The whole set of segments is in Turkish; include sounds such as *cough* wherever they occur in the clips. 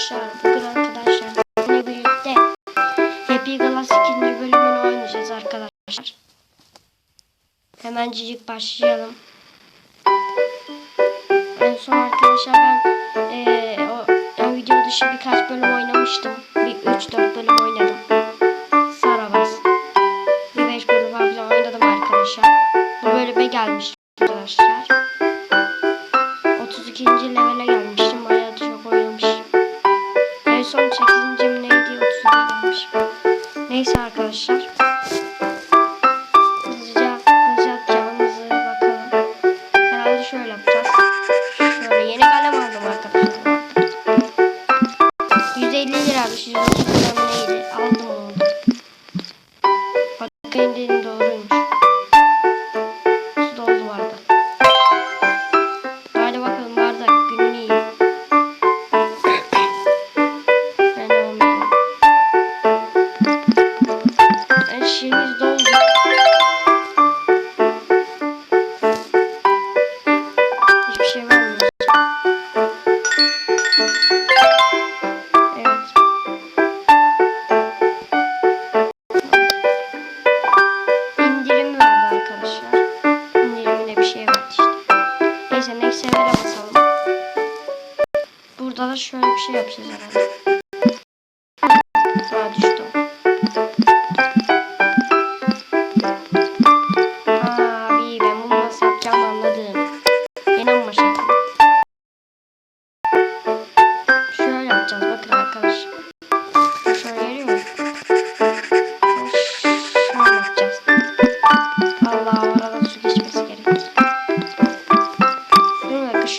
arkadaşlar. Bugün arkadaşlar sizinle birlikte Happy Glass ikinci bölümünü oynayacağız arkadaşlar. Hemencik başlayalım. En son arkadaşlar ben eee o yani video dışı birkaç bölüm oynamıştım. Bir 3-4 bölüm oynadım. Sarabas. Bir 5 bölüm falan oynadım arkadaşlar. Bu bölüme gelmiş arkadaşlar. 32. levele gelmiştim. Neyse arkadaşlar. Neyse next level'e basalım. Burada da şöyle bir şey yapacağız herhalde.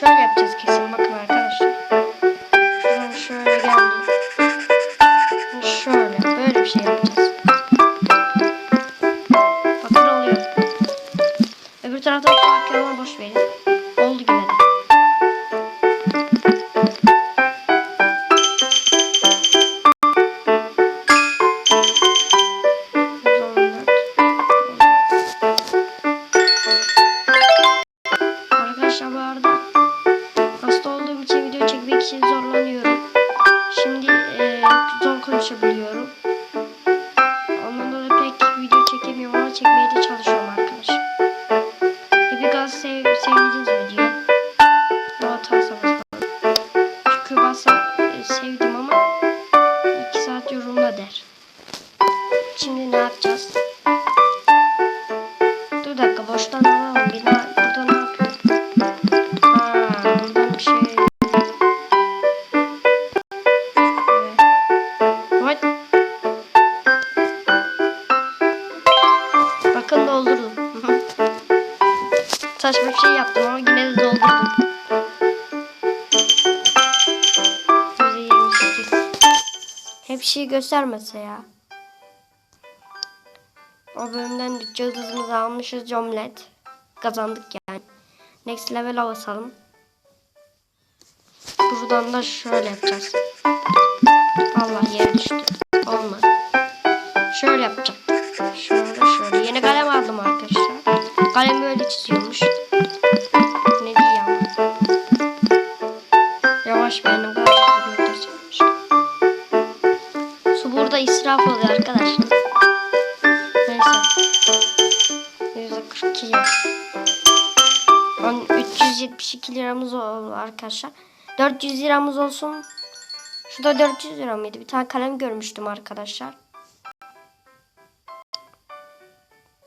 Şöyle yapacağız kesin bakın arkadaşlar. Şeyi göstermese ya. O bölümden bütçe yıldızımızı almışız Comlet. Kazandık yani. Next level'a basalım. Buradan da şöyle yapacağız. Allah yere düştü. Olmadı. Şöyle yapacağım. Şöyle şöyle. Yeni kalem aldım arkadaşlar. Kalem böyle çiziyormuş. Arkadaşlar. 400 liramız olsun. Şurada 400 lira mıydı? Bir tane kalem görmüştüm arkadaşlar.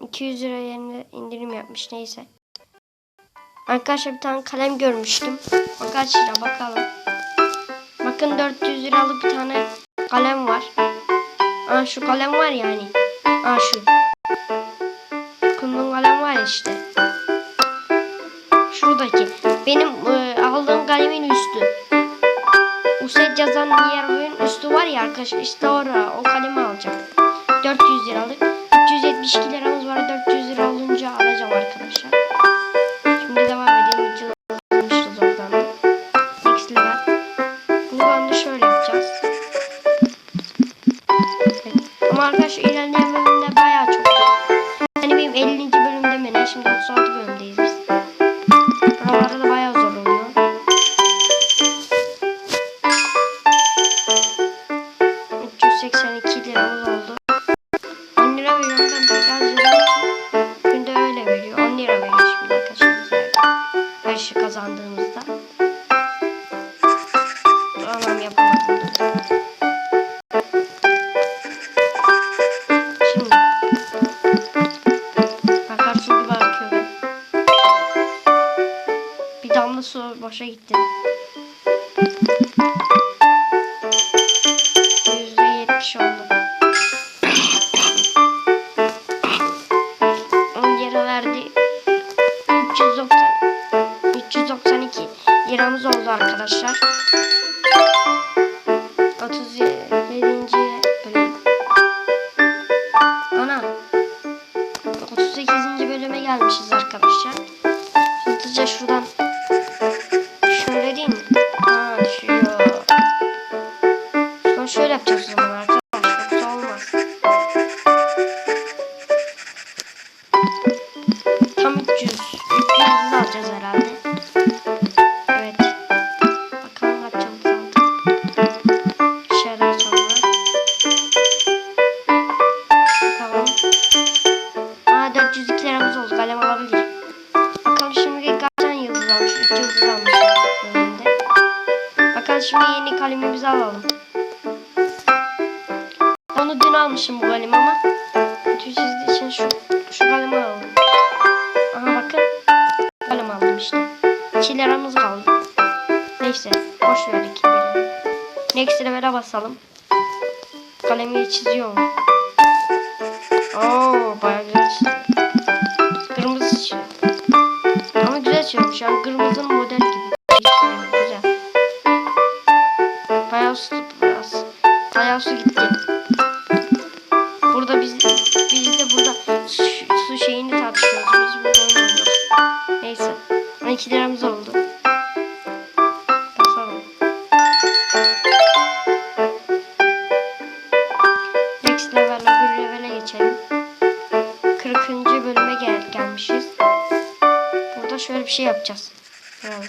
200 lira yerine indirim yapmış neyse. Arkadaşlar bir tane kalem görmüştüm. Kaç lira bakalım. Bakın 400 liralık bir tane kalem var. Aa şu kalem var yani. Aa şu. Kumlu kalem var işte. Şuradaki. Benim e, aldığım kalemin üstü. Uset yazan yerin üstü var ya arkadaşlar. İşte orada. O kalemi alacağım. 400 liralık. 372 liramız var. 400 Russian. Almışım bu kalemi ama. Kötü çizdiği için şu, şu kalemi alalım. Aha bakın. Kalem aldım işte. 2 liramız kaldı. Neyse. Boş ver 2 lira. Next level'e basalım. Kalemi çiziyor mu? Oo bayağı biz, biz de burada su, su şeyini tartışıyoruz. Biz burada oynuyoruz. Neyse. 12 liramız oldu. Basalım. Next level'e bir level'e geçelim. 40. bölüme gel gelmişiz. Burada şöyle bir şey yapacağız. Şöyle.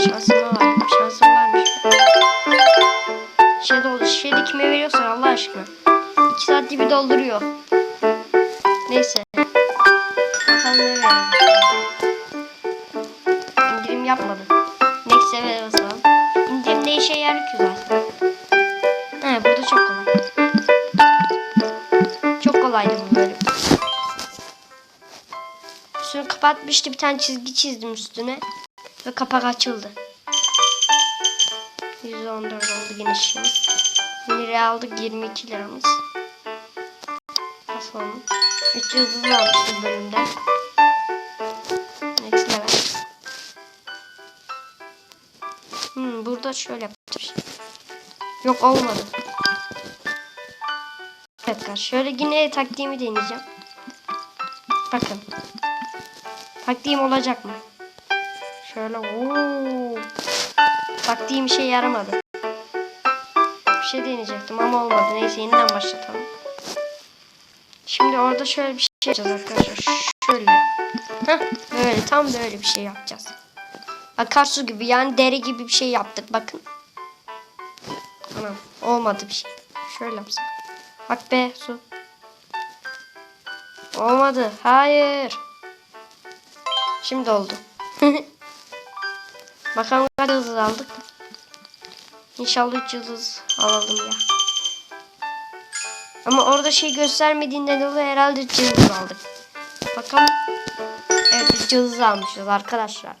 Vay be şansıma var. Şansım varmış. Şey doldu. Şişeyi kime veriyorsan Allah aşkına. 2 saatte bir dolduruyor. Neyse. Bakalım ne verelim. İndirim yapmadı. Next level'e basalım. İndirim ne işe yarar ki zaten. He burada çok kolay. Çok kolaydı bu bölüm. Üstünü kapatmıştı bir tane çizgi çizdim üstüne. Ve kapak açıldı. 114 oldu şimdi. Liraya aldık 22 liramız. Basalım. 3 yıldız almıştım bölümden. Next level. Hmm, burada şöyle yapacağım. Yok olmadı. Arkadaşlar şöyle yine taktiğimi deneyeceğim. Bakın. Taktiğim olacak mı? Şöyle ooo. Taktiğim işe yaramadı. Bir şey deneyecektim ama olmadı. Neyse yeniden başlatalım. Şimdi orada şöyle bir şey yapacağız arkadaşlar. Şöyle. Heh, böyle tam böyle bir şey yapacağız. Akarsu gibi yani dere gibi bir şey yaptık bakın. Anam olmadı bir şey. Şöyle yapsam. Bak be su. Olmadı. Hayır. Şimdi oldu. *laughs* Bakalım kaç yıldız aldık. İnşallah 3 yıldız alalım ya. Ama orada şey göstermediğinden dolayı herhalde 3 yıldız aldık. Bakalım. Evet 3 yıldız almışız arkadaşlar.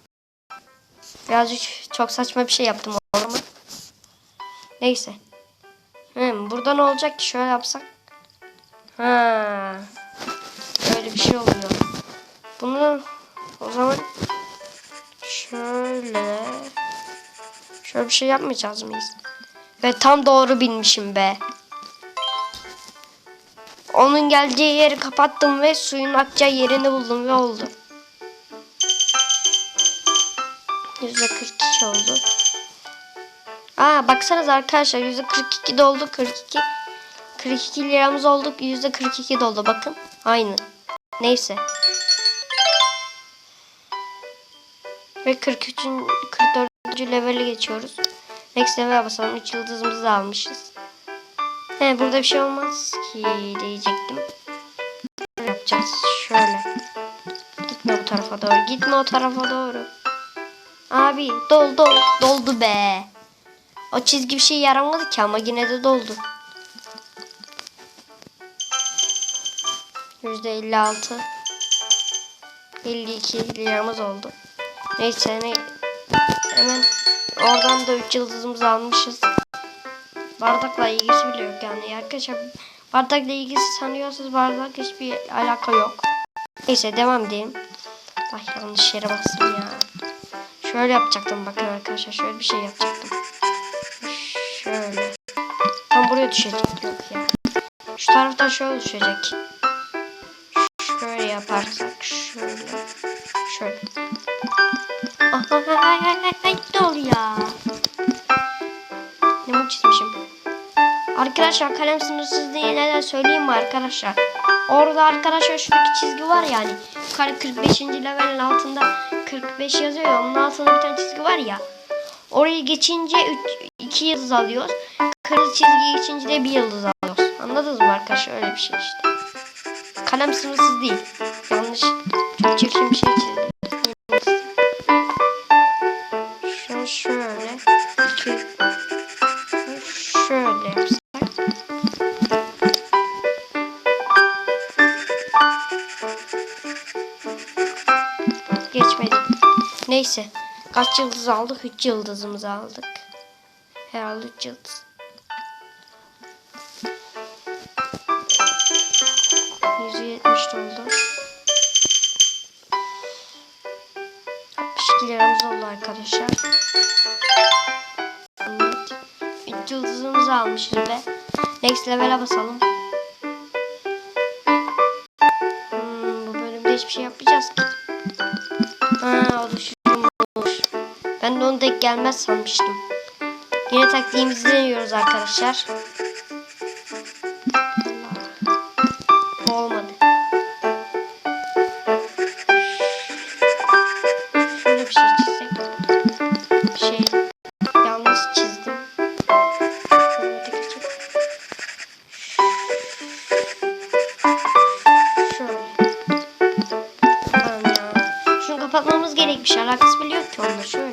Birazcık çok saçma bir şey yaptım ama. Neyse. Hmm, burada ne olacak ki? Şöyle yapsak. Ha. Böyle bir şey oluyor. Bunu o zaman şöyle şöyle bir şey yapmayacağız mıyız? Ve tam doğru bilmişim be. Onun geleceği yeri kapattım ve suyun akacağı yerini buldum ve oldu. %42 oldu. Aa baksanız arkadaşlar %42 doldu 42. 42 liramız olduk %42 doldu bakın. Aynı. Neyse. Ve 43. 44. level'e geçiyoruz. Next level'e basalım. 3 yıldızımızı almışız. He burada bir şey olmaz ki diyecektim. Şöyle yapacağız. Şöyle. Gitme bu tarafa doğru. Gitme o tarafa doğru. Abi dol dol. Doldu be. O çizgi bir şey yaramadı ki ama yine de doldu. Yüzde 56 52 liramız oldu. Neyse ne hemen oradan da 3 yıldızımızı almışız. Bardakla ilgisi bile yok yani. Arkadaşlar bardakla ilgisi sanıyorsanız bardak hiçbir alaka yok. Neyse devam edelim. Ay yanlış yere bastım ya. Şöyle yapacaktım bakın arkadaşlar. Şöyle bir şey yapacaktım. Şöyle. Tam buraya düşecek. Yok ya. Şu taraftan şöyle düşecek. Şöyle yaparsak. Şöyle. Ay ay ay ay oluyor ya? Ne mu çizmişim? Arkadaşlar kalem sınırsız diye neden söyleyeyim mi arkadaşlar? Orada arkadaşlar şuradaki çizgi var yani. Yukarı 45. levelin altında 45 yazıyor ya. Onun altında bir tane çizgi var ya. Orayı geçince 2 yıldız alıyoruz. Kırmızı çizgiyi geçince de 1 yıldız alıyoruz. Anladınız mı arkadaşlar? Öyle bir şey işte. Kalem sınırsız değil. Yanlış. Çok çirkin bir şey çizdim. Geçmedi. Neyse. Kaç yıldız aldık? 3 yıldızımızı aldık. Herhalde 3 yıldız. Oldu. 62 liramız oldu arkadaşlar. Almışız be. Next level'e basalım. Hmm, bu bölümde hiçbir şey yapmayacağız ki. Ha, o düşürmüş. Ben de onu tek gelmez sanmıştım. Yine taktiğimizi deniyoruz arkadaşlar. Bile yok ki onunla. Şöyle.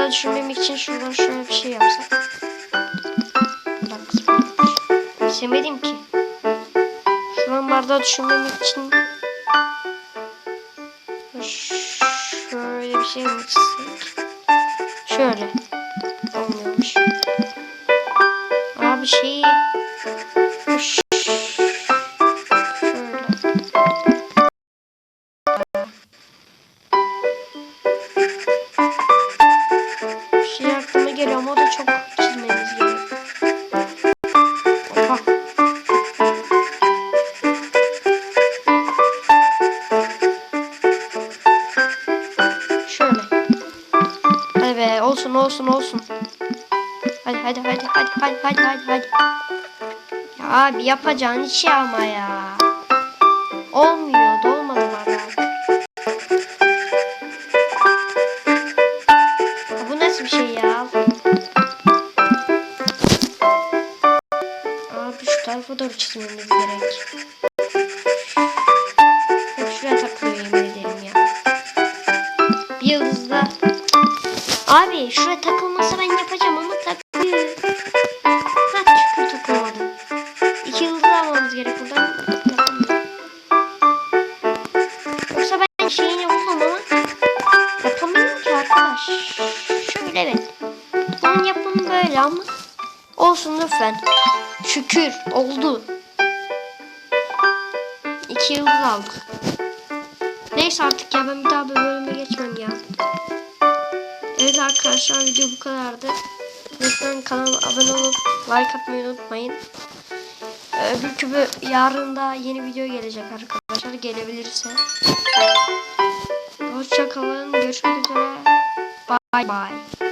Bardağı düşürmemek için şuradan şöyle bir şey yapsak. İstemedim ki. Şu an bardağı düşürmemek için şöyle bir şey çizsek? Şöyle. Aklıma geliyor ama o da çok çizmemiz gerekiyor. Şöyle. Hadi olsun olsun olsun. Hadi hadi hadi hadi hadi hadi hadi hadi. Ya abi yapacağın işi ama ya. Olmuyor doğru çizmemiz gerek. Hep şuraya takılıyor yemin ederim ya. Bir yıldızda. Abi şuraya takılmasa ben yapacağım ama takılıyor. Ha şükür takılmadım. İki yıldız almamız gerek buradan. Yapamıyorum. Yoksa ben şeyini buldum ama yapamıyorum ki arkadaş. Şöyle evet. Bunun yapımı böyle ama olsun lütfen. Şükür oldu. İki yıldız aldık. Neyse artık ya ben bir daha böyle bölüme geçmem ya. Evet arkadaşlar video bu kadardı. Lütfen kanalıma abone olup like atmayı unutmayın. Ee, Öbürkü bö- yarın da yeni video gelecek arkadaşlar gelebilirse. Hoşçakalın. Görüşmek üzere. Bye bye.